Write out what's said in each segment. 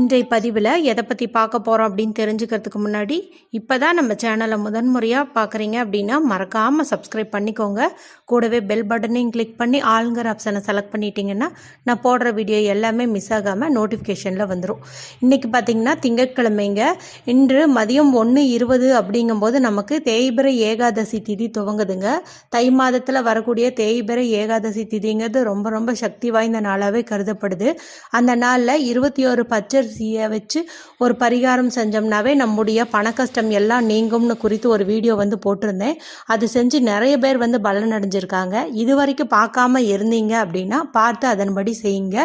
இன்றைய பதிவில் எதை பற்றி பார்க்க போகிறோம் அப்படின்னு தெரிஞ்சுக்கிறதுக்கு முன்னாடி இப்போ தான் நம்ம சேனலை முதன்முறையாக பார்க்குறீங்க அப்படின்னா மறக்காமல் சப்ஸ்கிரைப் பண்ணிக்கோங்க. கூடவே பெல் பட்டனையும் கிளிக் பண்ணி ஆளுங்கிற ஆப்ஷனை செலக்ட் பண்ணிட்டீங்கன்னா நான் போடுற வீடியோ எல்லாமே மிஸ் ஆகாமல் நோட்டிஃபிகேஷனில் வந்துடும் இன்றைக்கி பார்த்தீங்கன்னா திங்கட்கிழமைங்க. இன்று மதியம் ஒன்று இருபது அப்படிங்கும்போது நமக்கு தேய்பிரை ஏகாதசி திதி துவங்குதுங்க. தை மாதத்தில் வரக்கூடிய தேய்பிரை ஏகாதசி திதிங்கிறது ரொம்ப ரொம்ப சக்தி வாய்ந்த நாளாகவே கருதப்படுது. அந்த நாளில் இருபத்தி ஒரு பச்சரிசியை வச்சு ஒரு பரிகாரம் செஞ்சோம்னாவே நம்முடைய பண கஷ்டம் எல்லாம் நீங்கும்னு குறித்து ஒரு வீடியோ வந்து போட்டிருந்தேன். அது செஞ்சு நிறைய பேர் வந்து பலன் அடைஞ்சிருக்காங்க இது வரைக்கும் பார்க்காம இருந்தீங்க அப்படின்னா பார்த்து அதன்படி செய்யுங்க.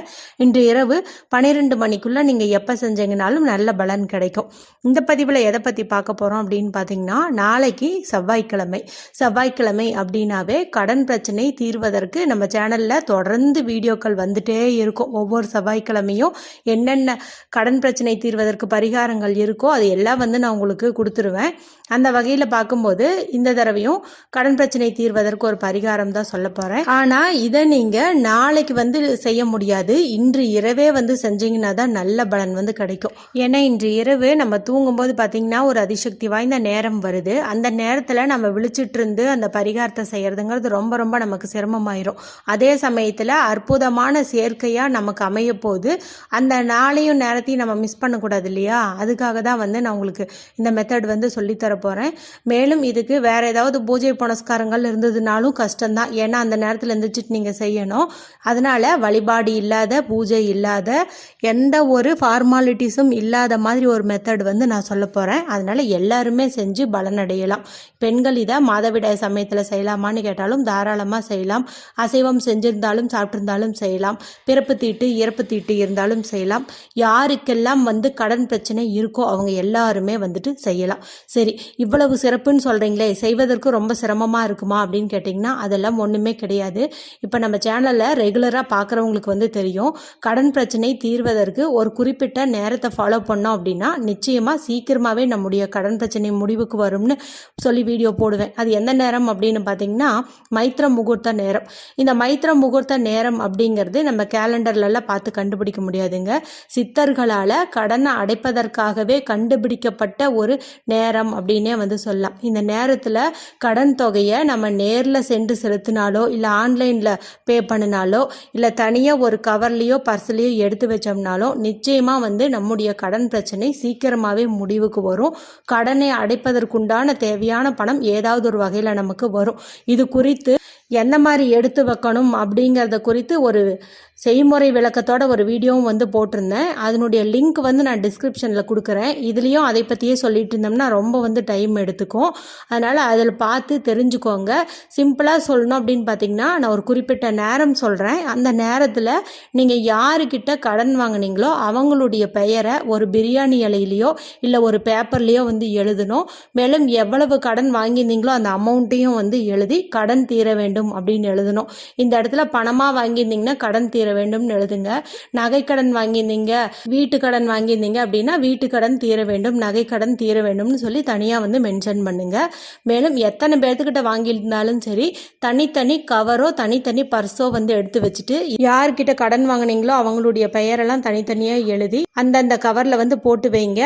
இன்று இரவு பன்னிரெண்டு மணிக்குள்ளே நீங்கள் எப்போ செஞ்சீங்கனாலும் நல்ல பலன் கிடைக்கும். இந்த பதிவில் எதை பற்றி பார்க்க போகிறோம் அப்படின்னு பார்த்தீங்கன்னா நாளைக்கு செவ்வாய்க்கிழமை. செவ்வாய்க்கிழமை அப்படின்னாவே கடன் பிரச்சனை தீர்வதற்கு நம்ம சேனலில் தொடர்ந்து வீடியோக்கள் வந்துட்டே இருக்கும். ஒவ்வொரு செவ்வாய்க்கிழமையும் என்னென்ன கடன் பிரச்சனை தீர்வதற்கு பரிகாரங்கள் இருக்கோ அது எல்லாம் வந்து நான் உங்களுக்கு கொடுத்துருவேன். அந்த வகையில் பார்க்கும்போது இந்த தடவையும் கடன் பிரச்சனை தீர்வதற்கு ஒரு பரிகாரம் தான் சொல்ல போகிறேன் ஆனால் இதை நீங்கள் நாளைக்கு வந்து செய்ய முடியாது. இன்று இரவே வந்து செஞ்சீங்கன்னா தான் நல்ல பலன் வந்து கிடைக்கும். ஏன்னா இன்று இரவு நம்ம தூங்கும்போது பார்த்திங்கன்னா ஒரு அதிசக்தி வாய்ந்த நேரம் வருது. அந்த நேரத்தில் நம்ம விழிச்சிட்டு இருந்து அந்த பரிகாரத்தை செய்கிறதுங்கிறது ரொம்ப ரொம்ப நமக்கு சிரமமாயிரும். அதே சமயத்தில் அற்புதமான சேர்க்கையாக நமக்கு அமைய போது அந்த நாளையும் நேரம் நேரத்தையும் நம்ம மிஸ் பண்ணக்கூடாது இல்லையா அதுக்காக தான் வந்து நான் உங்களுக்கு இந்த மெத்தட் வந்து சொல்லித்தர போகிறேன் மேலும் இதுக்கு வேறு ஏதாவது பூஜை புனஸ்காரங்கள் இருந்ததுனாலும் கஷ்டம்தான். ஏன்னா அந்த நேரத்தில் எழுந்திரிச்சிட்டு நீங்கள் செய்யணும். அதனால் வழிபாடு இல்லாத பூஜை இல்லாத எந்த ஒரு ஃபார்மாலிட்டிஸும் இல்லாத மாதிரி ஒரு மெத்தட் வந்து நான் சொல்ல போகிறேன் அதனால் எல்லாருமே செஞ்சு பலனடையலாம். பெண்கள் இதை மாதவிடாய் சமயத்தில் செய்யலாமான்னு கேட்டாலும் தாராளமாக செய்யலாம். அசைவம் செஞ்சிருந்தாலும் சாப்பிட்ருந்தாலும் செய்யலாம். பிறப்பு தீட்டு இறப்பு தீட்டு இருந்தாலும் செய்யலாம். யார் யாருக்கெல்லாம் வந்து கடன் பிரச்சனை இருக்கோ அவங்க எல்லாருமே வந்துட்டு செய்யலாம். சரி இவ்வளவு சிறப்புன்னு சொல்கிறீங்களே செய்வதற்கு ரொம்ப சிரமமாக இருக்குமா அப்படின்னு கேட்டிங்கன்னா அதெல்லாம் ஒன்றுமே கிடையாது. இப்போ நம்ம சேனலில் ரெகுலராக பார்க்குறவங்களுக்கு வந்து தெரியும் கடன் பிரச்சனை தீர்வதற்கு ஒரு குறிப்பிட்ட நேரத்தை ஃபாலோ பண்ணோம் அப்படின்னா நிச்சயமாக சீக்கிரமாகவே நம்முடைய கடன் பிரச்சனை முடிவுக்கு வரும்னு சொல்லி வீடியோ போடுவேன். அது எந்த நேரம் அப்படின்னு பார்த்தீங்கன்னா மைத்திர முகூர்த்த நேரம். இந்த மைத்திர முகூர்த்த நேரம் அப்படிங்கிறது நம்ம கேலண்டர்லலாம் பார்த்து கண்டுபிடிக்க முடியாதுங்க. சித்தர்களால் கடனை அடைப்பதற்காகவே கண்டுபிடிக்கப்பட்ட ஒரு நேரம் அப்படின்னே வந்து சொல்லலாம். இந்த நேரத்தில் கடன் தொகையை நம்ம நேரில் சென்று செலுத்தினாலோ இல்லை ஆன்லைனில் பே பண்ணினாலோ இல்லை தனியாக ஒரு கவர்லேயோ பர்ஸ்லேயோ எடுத்து வச்சோம்னாலோ நிச்சயமாக வந்து நம்முடைய கடன் பிரச்சனை சீக்கிரமாகவே முடிவுக்கு வரும். கடனை அடைப்பதற்குண்டான தேவையான பணம் ஏதாவது ஒரு வகையில் நமக்கு வரும். இது குறித்து எந்த மாதிரி எடுத்து வைக்கணும் அப்படிங்கிறத குறித்து ஒரு செய்முறை விளக்கத்தோட ஒரு வீடியோவும் வந்து போட்டிருந்தேன். அதனுடைய லிங்க் வந்து நான் டிஸ்கிரிப்ஷனில் கொடுக்குறேன். இதுலேயும் அதை பற்றியே சொல்லிட்டு இருந்தோம்னா ரொம்ப வந்து டைம் எடுத்துக்கும். அதனால் அதில் பார்த்து தெரிஞ்சுக்கோங்க. சிம்பிளாக சொல்லணும் அப்படின்னு பார்த்தீங்கன்னா நான் ஒரு குறிப்பிட்ட நேரம் சொல்கிறேன் அந்த நேரத்தில் நீங்கள் யாருக்கிட்ட கடன் வாங்குனீங்களோ அவங்களுடைய பெயரை ஒரு பிரியாணி இலையிலையோ இல்லை ஒரு பேப்பர்லேயோ வந்து எழுதணும். மேலும் எவ்வளவு கடன் வாங்கியிருந்தீங்களோ அந்த அமௌண்ட்டையும் வந்து எழுதி கடன் தீர வேண்டும் அப்படின்னு எழுதணும். இந்த இடத்துல பணமாக வாங்கியிருந்தீங்கன்னா கடன் தீர வேண்டும்னு எழுதுங்க. நகைக்கடன் வாங்கியிருந்தீங்க வீட்டு கடன் வாங்கியிருந்தீங்க அப்படின்னா வீட்டு கடன் தீர வேண்டும் நகைக்கடன் தீர வேண்டும்னு சொல்லி தனியாக வந்து மென்ஷன் பண்ணுங்க. மேலும் எத்தனை பேர்த்துக்கிட்ட வாங்கியிருந்தாலும் சரி தனித்தனி கவரோ தனித்தனி பர்ஸோ வந்து எடுத்து வச்சுட்டு யார்கிட்ட கடன் வாங்குனீங்களோ அவங்களுடைய பெயரெல்லாம் தனித்தனியாக எழுதி அந்தந்த கவரில் வந்து போட்டு வைங்க.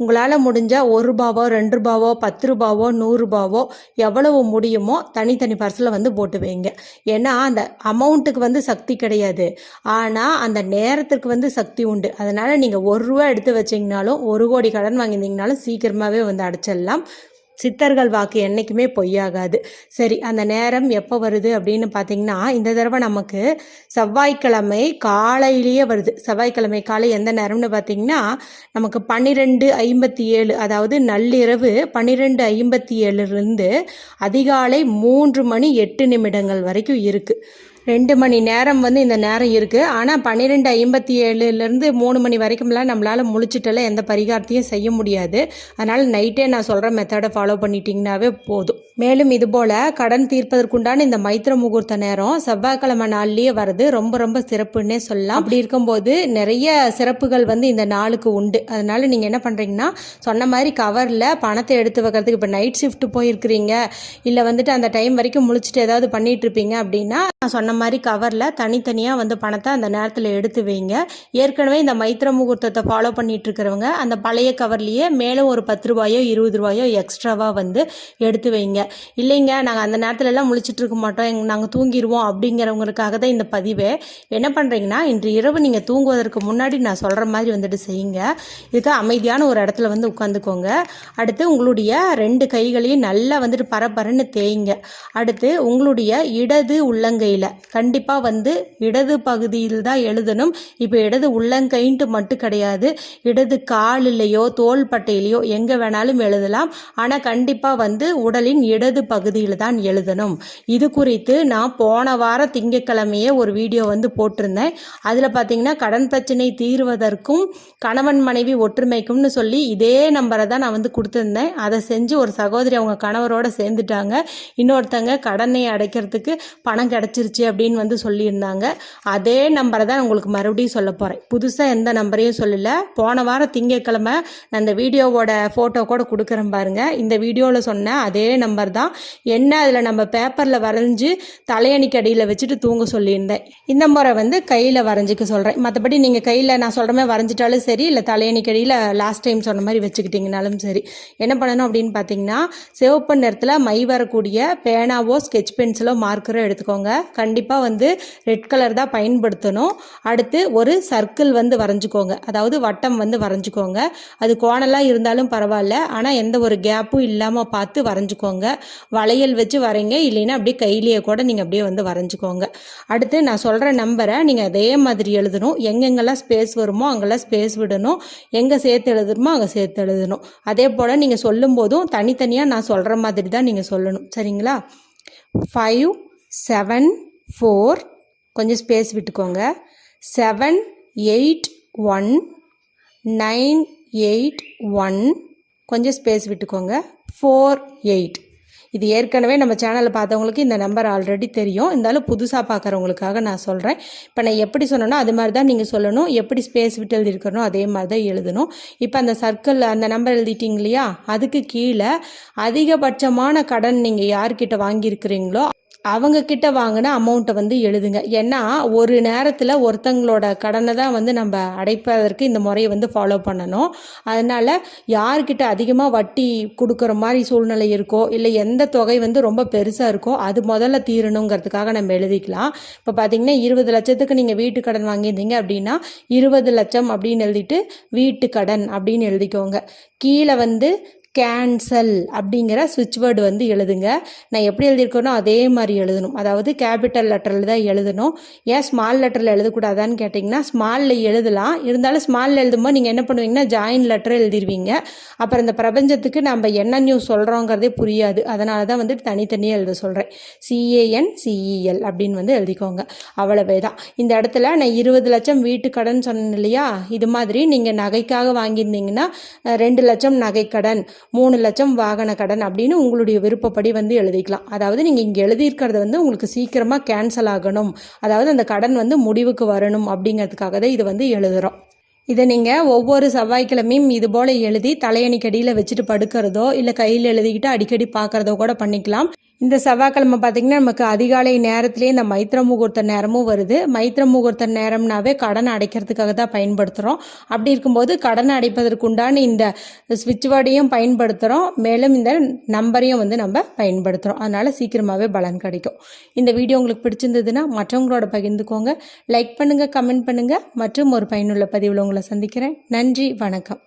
உங்களால் முடிஞ்சால் ஒரு ரூபாவோ ரெண்டு ரூபாவோ பத்து ரூபாவோ நூறுரூபாவோ எவ்வளவு முடியுமோ தனித்தனி பர்சில் வந்து போட்டு வைங்க. ஏன்னா அந்த அமௌண்ட்டுக்கு வந்து சக்தி கிடையாது. ஆனால் அந்த நேரத்துக்கு வந்து சக்தி உண்டு. அதனால் நீங்கள் ஒரு ரூபா எடுத்து வச்சிங்கனாலும் ஒரு கோடி கடன் வாங்கியிருந்தீங்கனாலும் சீக்கிரமாகவே வந்து அடைச்சிடலாம். சித்தர்கள் வாக்கு என்றைக்குமே பொய்யாகாது. சரி அந்த நேரம் எப்போ வருது அப்படின்னு பார்த்தீங்கன்னா இந்த தடவை நமக்கு செவ்வாய்க்கிழமை காலையிலேயே வருது. செவ்வாய்க்கிழமை காலை எந்த நேரம்னு பார்த்தீங்கன்னா நமக்கு பன்னிரெண்டு ஐம்பத்தி ஏழு அதாவது நள்ளிரவு பன்னிரெண்டு ஐம்பத்தி ஏழுலேருந்து அதிகாலை மூன்று மணி எட்டு நிமிடங்கள் வரைக்கும் இருக்குது ரெண்டு மணி நேரம் வந்து இந்த நேரம் இருக்குது ஆனால் பன்னிரெண்டு ஐம்பத்தி ஏழுலேருந்து மூணு மணி வரைக்கும்லாம் நம்மளால் முழிச்சிட்டெல்லாம் எந்த பரிகாரத்தையும் செய்ய முடியாது. அதனால் நைட்டே நான் சொல்கிற மெத்தடை ஃபாலோ பண்ணிட்டீங்கன்னாவே போதும். மேலும் இதுபோல் கடன் தீர்ப்பதற்குண்டான இந்த மைத்திர முகூர்த்த நேரம் செவ்வாய்க்கிழமை நாள்லயே வருது ரொம்ப ரொம்ப சிறப்புன்னே சொல்லலாம். அப்படி இருக்கும்போது நிறைய சிறப்புகள் வந்து இந்த நாளுக்கு உண்டு. அதனால நீங்கள் என்ன பண்ணுறீங்கன்னா சொன்ன மாதிரி கவரில் பணத்தை எடுத்து வைக்கிறதுக்கு இப்போ நைட் ஷிஃப்ட் போயிருக்கிறீங்க இல்லை வந்துட்டு அந்த டைம் வரைக்கும் முழிச்சிட்டு ஏதாவது பண்ணிட்டு இருப்பீங்க அப்படின்னா நான் சொன்ன மாதிரி கவரில் தனித்தனியாக வந்து பணத்தை அந்த நேரத்தில் எடுத்து வைங்க. ஏற்கனவே இந்த மைத்திர முகூர்த்தத்தை ஃபாலோ பண்ணிட்டு இருக்கிறவங்க அந்த பழைய கவர்லேயே மேலும் ஒரு பத்து ரூபாயோ இருபது ரூபாயோ எக்ஸ்ட்ராவாக வந்து எடுத்து வைங்க. இல்லைங்க நாங்கள் அந்த நேரத்துல எல்லாம் முழிச்சிட்டு இருக்க மாட்டோம். எங் நாங்கள் தூங்கிடுவோம் அப்படிங்கிறவங்களுக்காக தான் இந்த பதிவு. என்ன பண்ணுறீங்கன்னா இன்று இரவு நீங்கள் தூங்குவதற்கு முன்னாடி நான் சொல்கிற மாதிரி வந்துட்டு செய்யுங்க. இதுக்கு அமைதியான ஒரு இடத்துல வந்து உட்காந்துக்கோங்க. அடுத்து உங்களுடைய ரெண்டு கைகளையும் நல்லா வந்துட்டு பரபரன்னு தேய்ங்க. அடுத்து உங்களுடைய இடது உள்ளங்கையில் கண்டிப்பாக வந்து இடது பகுதியில் தான் எழுதணும். இப்போ இடது உள்ளங்கைன்ட்டு மட்டும் கிடையாது. இடது காலிலேயோ தோள்பட்டையிலையோ எங்கே வேணாலும் எழுதலாம். ஆனால் கண்டிப்பாக வந்து உடலின் இடது பகுதியில் தான் எழுதணும். இது குறித்து நான் போன வார திங்கட்கிழமையே ஒரு வீடியோ வந்து போட்டிருந்தேன். அதில் பார்த்தீங்கன்னா கடன் பிரச்சனை தீர்வதற்கும் கணவன் மனைவி ஒற்றுமைக்கும்னு சொல்லி இதே நம்பரை தான் நான் வந்து கொடுத்துருந்தேன். அதை செஞ்சு ஒரு சகோதரி அவங்க கணவரோட சேர்ந்துட்டாங்க. இன்னொருத்தங்க கடனை அடைக்கிறதுக்கு பணம் கிடச்சிருச்சு அப்படின்னு வந்து சொல்லியிருந்தாங்க. அதே நம்பரை தான் உங்களுக்கு மறுபடியும் சொல்ல போகிறேன் புதுசாக எந்த நம்பரையும் சொல்லல. போன வாரம் திங்கட்கிழமை நான் இந்த வீடியோவோட ஃபோட்டோ கூட கொடுக்குறேன் பாருங்கள் இந்த வீடியோவில் சொன்ன அதே நம்பர் தான். என்ன அதில் நம்ம பேப்பரில் வரைஞ்சி தலையணிக்கு அடியில் வச்சுட்டு தூங்க சொல்லியிருந்தேன். இந்த முறை வந்து கையில் வரைஞ்சிக்க சொல்கிறேன் மற்றபடி நீங்கள் கையில் நான் சொல்கிற மாதிரி வரைஞ்சிட்டாலும் சரி இல்லை தலையணிக்கு அடியில் லாஸ்ட் டைம் சொன்ன மாதிரி வச்சுக்கிட்டிங்கனாலும் சரி. என்ன பண்ணணும் அப்படின்னு பார்த்தீங்கன்னா சிவப்பு நிறத்தில் மை வரக்கூடிய பேனாவோ ஸ்கெட்ச் பென்சிலோ மார்க்கரோ எடுத்துக்கோங்க. கண்டிப்பாக வந்து ரெட் கலர் தான் பயன்படுத்தணும். அடுத்து ஒரு சர்க்கிள் வந்து வரைஞ்சிக்கோங்க. அதாவது வட்டம் வந்து வரைஞ்சிக்கோங்க. அது கோணலாக இருந்தாலும் பரவாயில்ல. ஆனால் எந்த ஒரு கேப்பும் இல்லாமல் பார்த்து வரைஞ்சிக்கோங்க. வளையல் வச்சு வரைங்க. இல்லைன்னா அப்படியே கையிலேயே கூட நீங்கள் அப்படியே வந்து வரைஞ்சிக்கோங்க. அடுத்து நான் சொல்கிற நம்பரை நீங்கள் அதே மாதிரி எழுதணும். எங்கெங்கெல்லாம் ஸ்பேஸ் வருமோ அங்கெல்லாம் ஸ்பேஸ் விடணும். எங்கே சேர்த்து எழுதணுமோ அங்கே சேர்த்து எழுதணும். அதே போல் நீங்கள் சொல்லும்போதும் தனித்தனியாக நான் சொல்கிற மாதிரி தான் நீங்கள் சொல்லணும். சரிங்களா? ஃபைவ் செவன் ஃபோர் கொஞ்சம் ஸ்பேஸ் விட்டுக்கோங்க. Seven eight one nine eight one கொஞ்சம் ஸ்பேஸ் விட்டுக்கோங்க. ஃபோர் எயிட் இது ஏற்கனவே நம்ம சேனலில் பார்த்தவங்களுக்கு இந்த நம்பர் ஆல்ரெடி தெரியும். இருந்தாலும் புதுசாக பார்க்குறவங்களுக்காக நான் சொல்கிறேன் இப்போ நான் எப்படி சொன்னேனோ அது மாதிரி தான் நீங்கள் சொல்லணும். எப்படி ஸ்பேஸ் விட்டு எழுதிருக்கணும் அதே மாதிரி தான் எழுதணும். இப்போ அந்த சர்க்கிள் அந்த நம்பர் எழுதிட்டீங்க இல்லையா? அதுக்கு கீழே அதிகபட்சமான கடன் நீங்கள் யார்கிட்ட வாங்கியிருக்கிறீங்களோ அவங்க கிட்ட வாங்கின அமௌண்ட்டை வந்து எழுதுங்க. ஏன்னா ஒரு நேரத்தில் ஒருத்தங்களோட கடனை தான் வந்து நம்ம அடைப்பதற்கு இந்த முறையை வந்து ஃபாலோ பண்ணணும். அதனால் யார்கிட்ட அதிகமாக வட்டி கொடுக்குற மாதிரி சூழ்நிலை இருக்கோ இல்லை எந்த தொகை வந்து ரொம்ப பெருசாக இருக்கோ அது முதல்ல தீரணுங்கிறதுக்காக நம்ம எழுதிக்கலாம். இப்போ பார்த்தீங்கன்னா இருபது லட்சத்துக்கு நீங்கள் வீட்டு கடன் வாங்கியிருந்தீங்க அப்படின்னா இருபது லட்சம் அப்படின்னு எழுதிட்டு வீட்டு கடன் அப்படின்னு எழுதிக்கோங்க. கீழே வந்து கேன்சல் அப்படிங்கிற சுவிட்ச் வேர்டு வந்து எழுதுங்க. நான் எப்படி எழுதியிருக்கேனோ அதே மாதிரி எழுதணும். அதாவது கேபிட்டல் லெட்டரில் தான் எழுதணும். ஏன் ஸ்மால் லெட்டரில் எழுதக்கூடாதான்னு கேட்டிங்கன்னா ஸ்மாலில் எழுதலாம். இருந்தாலும் ஸ்மாலில் எழுதும்போது நீங்கள் என்ன பண்ணுவீங்கன்னா ஜாயின் லெட்டர் எழுதிருவீங்க. அப்புறம் இந்த பிரபஞ்சத்துக்கு நம்ம என்ன நியூஸ் சொல்கிறோங்கிறதே புரியாது. அதனால தான் வந்துட்டு தனித்தனியாக எழுத சொல்கிறேன் சிஏஎன் சிஇஎல் அப்படின்னு வந்து எழுதிக்கோங்க. அவ்வளவே தான். இந்த இடத்துல நான் இருபது லட்சம் வீட்டு கடன் சொன்னேன் இல்லையா? இது மாதிரி நீங்கள் நகைக்காக வாங்கியிருந்தீங்கன்னா ரெண்டு லட்சம் நகைக்கடன். மூணு லட்சம் வாகன கடன் அப்படின்னு உங்களுடைய விருப்பப்படி வந்து எழுதிக்கலாம். அதாவது நீங்கள் இங்கே எழுதியிருக்கிறது வந்து உங்களுக்கு சீக்கிரமாக கேன்சல் ஆகணும். அதாவது அந்த கடன் வந்து முடிவுக்கு வரணும் அப்படிங்கிறதுக்காக தான் இது வந்து எழுதுகிறோம் இதை நீங்கள் ஒவ்வொரு செவ்வாய்க்கிழமையும் இது போல் எழுதி தலையணிக்கடியில் வச்சுட்டு படுக்கிறதோ இல்லை கையில் எழுதிக்கிட்டு அடிக்கடி பார்க்குறதோ கூட பண்ணிக்கலாம். இந்த செவ்வாய்க்கிழமை பார்த்திங்கன்னா நமக்கு அதிகாலை நேரத்திலே இந்த மைத்திர முகூர்த்த நேரமும் வருது. மைத்திர முகூர்த்த நேரம்னாவே கடன் அடைக்கிறதுக்காக தான் பயன்படுத்துகிறோம் அப்படி இருக்கும்போது கடன் அடைப்பதற்குண்டான இந்த ஸ்விட்ச் வேர்டையும் பயன்படுத்துகிறோம் மேலும் இந்த நம்பரையும் வந்து நம்ம பயன்படுத்துகிறோம் அதனால் சீக்கிரமாகவே பலன் கிடைக்கும். இந்த வீடியோ உங்களுக்கு பிடிச்சிருந்ததுன்னா மற்றவங்களோட பகிர்ந்துக்கோங்க. லைக் பண்ணுங்கள் கமெண்ட் பண்ணுங்கள் மற்றும் ஒரு பயனுள்ள பதிவில் உங்களை சந்திக்கிறேன். நன்றி வணக்கம்.